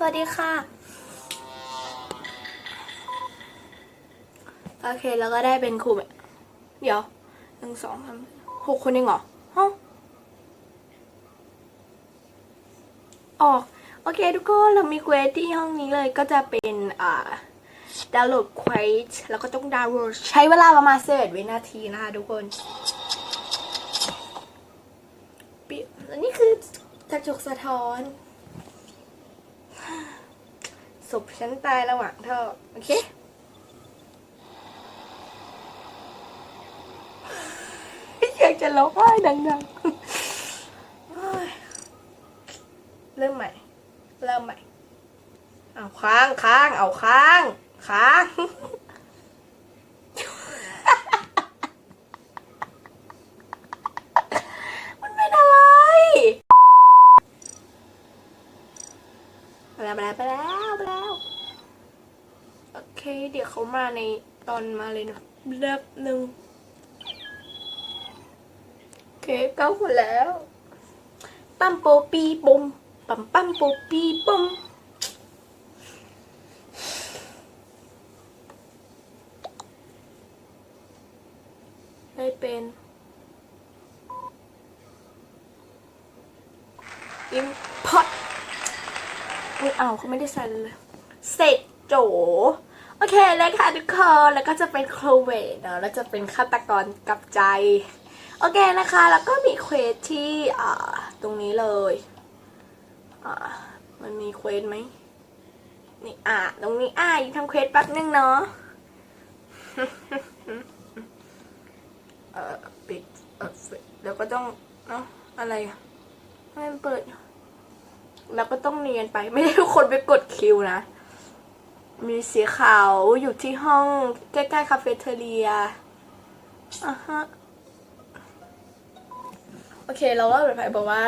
สวัสดีค่ะ โอเค แล้วก็ได้เป็นครูแบบเดี๋ยวหนึ่งสองสามหกคนเองเหรอฮะออก โอเคทุกคน เรามีเควสที่ห้องนี้เลยก็จะเป็นอ่าดาวน์โหลดเควสแล้วก็ต้องดาวน์โหลดใช้เวลาประมาณสิบเอ็ดวินาทีนะคะทุกคนปิดนนี้คือกระจกสะท้อน ศพฉันตายระหว่างท่อโอเคอยากจะร้องไห้ดังๆเฮ้ยเริ่มใหม่ เริ่มใหม่ เอาค้างค้าง เอาค้าง ค้าง มันเป็นอะไรไป แล้วไปแล้วไปแล้ว โอเค เดี๋ยวเขามาในตอนมาเลยนะแป๊บหนึ่งโอเคเก้าคนแล้ว ปั๊มโปปีปมปั๊มปั๊มโปปีปมได้เป็นอิมพอต ไม่เอาเขาไม่ได้ใส่เลย เสร็จโจ โอเคเลยค่ะทุกคนแล้วก็จะเป็นโครเวทเนาะแล้วจะเป็นฆาตกรกับใจ โอเคนะคะ แล้วก็มีเควสที่อ่าตรงนี้เลยอ่ามันมีเควสไหมนี่อ่าตรงนี้อ่ายังทำเควสแป๊บนึงเนาะเออปิดเออปิดแล้วก็ต้องเนาะอะไรอะให้มันเปิด แล้วก็ต้องเนียนไป ไม่ได้ทุกคนไปกดคิวนะ มีสีขาวอยู่ที่ห้องใกล้ๆคาเฟ่เทเรียอะฮะโอเค เราว่าแบบไปบอกว่า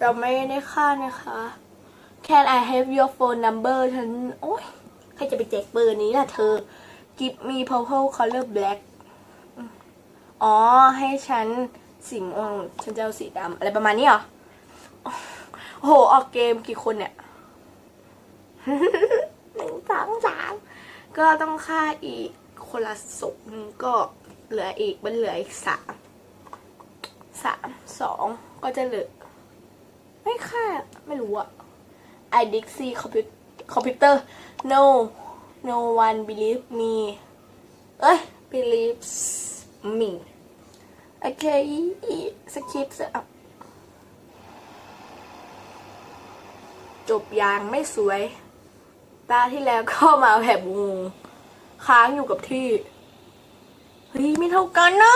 เราไม่ได้ค่านะคะ Can I have your phone number ฉัน โอ๊ยใครจะไปแจกเบอร์นี้ล่ะเธอ Give me purple color black อ๋อ ให้ฉันสีม่วงฉันจะเอาสีดำอะไรประมาณนี้เหรอ โอ้โห ออกเกมกี่คนเนี่ยหนึ่งสองสามก็ต้องค่าอีกคนละศพหนึ่งก็เหลืออีกมันเหลืออีกสามสามสองก็จะเหลือ ไม่ค่าไม่รู้อะ I Dixie computer computer no no one believe me เอ้ย believes me โอเคสคริปต์อะ จบยางไม่สวย ตาที่แล้วก็มาแบบงูค้างอยู่กับที่ เฮ้ย ไม่เท่ากันนะ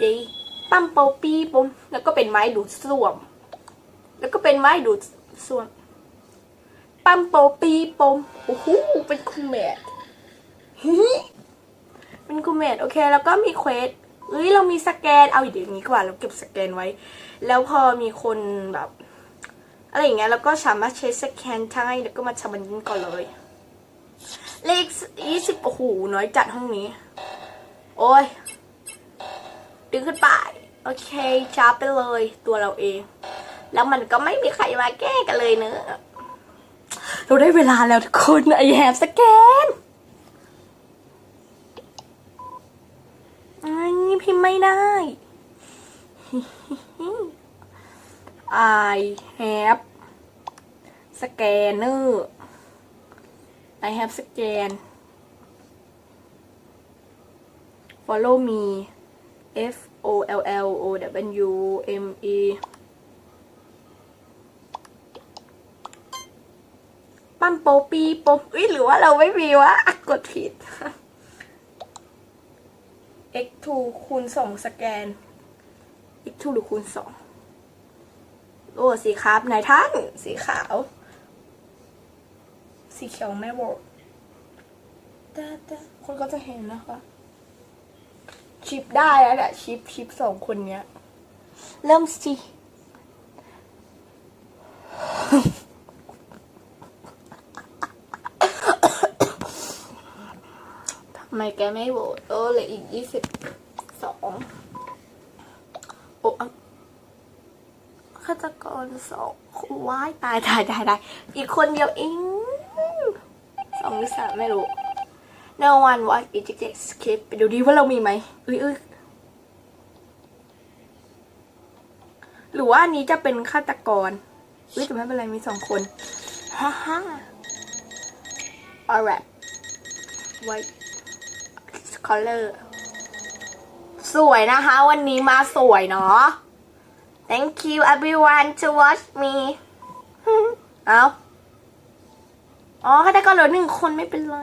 จีปั้มเปาปีปมแล้วก็เป็นไม้ดูดซ่วม แล้วก็เป็นไม้ดูดซ่วม ปั้มเปาปีปมโอ้โหเป็นคุณแมทฮิเป็นคุณแมทโอเค แล้วก็มีเควส เอ้ยเรามีสแกนเอาอย่างนี้กว่าเราเก็บสแกนไว้ แล้วพอมีคนแบบอะไรอย่างเงี้ยแล้วก็สามารถใช้สแกนใช่แล้วก็มาทำมันนี้ก่อนเลยเลขยี่สิบโอ้โหน้อยจัดห้องนี้ โอ้ยดึงขึ้นไปโอเคชาร์ปไปเลยตัวเราเอง แล้วมันก็ไม่มีใครมาแก้กันเลยเนอะเราได้เวลาแล้วทุกคนไอแฮมสแกนไอ้พิมพ์ ไม่ได้ I have scanner I have scan follow me F O L L O W M E ปั้มโปปีปมอุ้ยหรือว่าเราไม่มีวะกดผิด x2 คูณ2สแกน x2 หรือคูณ2โอ้สีครับนายท่านสีขาว สีเขียวไม่บอกแต่แต่คนก็จะเห็นนะคะ ชิปได้แล้วแหละชิปชิปสองคนเนี้ย เริ่มสิ ไมแกไม่โหวตโอ้เหลืออีกยี่สิบสองโอ้อะฆาตกรสองว้ายตายตายตายตายอีกคนเดียวเองสองหรือสามไม่รู้ no one was ejected skip ไปดูดีว่าเรามีไหมอุ้ยอุ้ยหรือว่าอันนี้จะเป็นฆาตกรอุ้ยแต่ไม่เป็นไรมีสองคนฮ่าฮ่า alright white color สวยนะคะ วันนี้มาสวยเนาะ thank you everyone to watch me เอาอ๋อฆาตกรเหลือหนึ่งคนไม่เป็นไร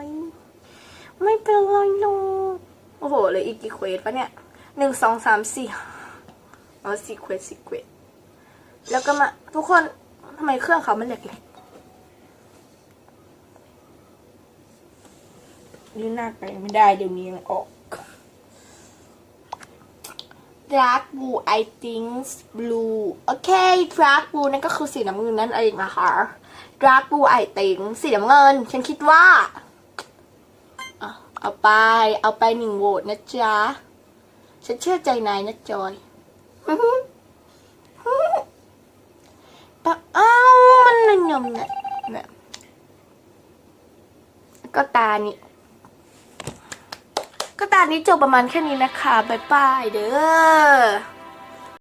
ไม่เป็นไรหรอกโอ้โหเหลยอีกกี่เควสปะเนี่ยหนึ่งสองสามสี่อ๋อสี่เควสสี่เควสแล้วก็มา ทุกคนทำไมเครื่องเขามันแหลกๆ นหน้าไปไม่ได้เดี๋ยวนี้ยังออก dark blue I think blue โอเค dark blue นั่นก็คือสีน้ำเงินนั่นเองนะคะ dark blue I think สีน้ำเงิน ฉันคิดว่า เอาไป เอาไปหนึ่งโหวตนะจ๊ะ ฉันเชื่อใจนายนะจอยแต่อ้าวมันนยมเนี่ยเนี่ยก็ตานี้ ก็ตานี้จบประมาณแค่นี้นะคะ บ๊ายบายเด้อ